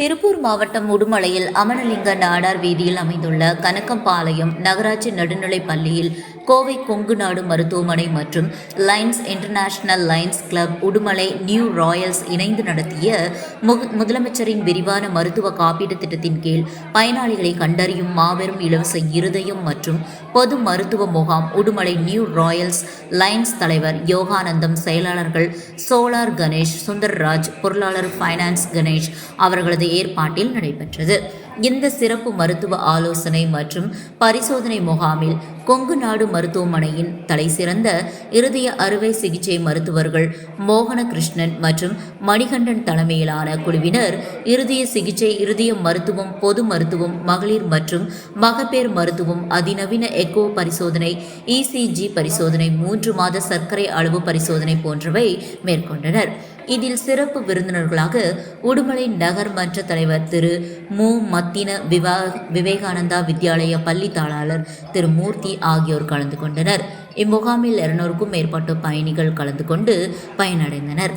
திருப்பூர் மாவட்டம் உடுமலையில் அமனலிங்க நாடார் வீதியில் அமைந்துள்ள கனக்கம்பாளையம் நகராட்சி நடுநிலைப் பள்ளியில் கோவை கொங்கு நாடு மருத்துவமனை மற்றும் lions international lions club Udumalai new royals இணைந்து நடத்திய முக- முதலமைச்சரின் விரிவான மருத்துவ காப்பீடு திட்டத்தின் கீழ் பயனாளிகளை கண்டறியும் மாபெரும் இலவச இருதயம் மற்றும் பொது மருத்துவ முகாம் உடுமலை நியூ ராயல்ஸ் லைன்ஸ் தலைவர் யோகானந்தம் செயலாளர்கள் சோலார் கணேஷ் சுந்தர்ராஜ் பொருளாளர் ஃபைனான்ஸ் கணேஷ் அவர்களது ஏற்பாட்டில் நடைபெற்றது. இந்த சிறப்பு மருத்துவ ஆலோசனை மற்றும் பரிசோதனை முகாமில் கொங்கு நாடு மருத்துவமனையின் தலைசிறந்த இருதய அறுவை சிகிச்சை மருத்துவர்கள் மோகனகிருஷ்ணன் மற்றும் மணிகண்டன் தலைமையிலான குழுவினர் இருதய சிகிச்சை இருதய மருத்துவம் பொது மருத்துவம் மகளிர் மற்றும் மகப்பேறு மருத்துவம் அதிநவீன எக்கோ பரிசோதனை இசிஜி பரிசோதனை மூன்று மாத சர்க்கரை அளவு பரிசோதனை போன்றவை மேற்கொண்டனர். இதில் சிறப்பு விருந்தினர்களாக உடுமலை நகர் மன்ற தலைவர் திரு மு. மத்தின விவா விவேகானந்தா வித்யாலய பள்ளி தாளாளர் திரு மூர்த்தி ஆகியோர் கலந்து கொண்டனர். இம்முகாமில் இருநூறுக்கும் மேற்பட்ட பயணிகள் கலந்து கொண்டு பயனடைந்தனர்.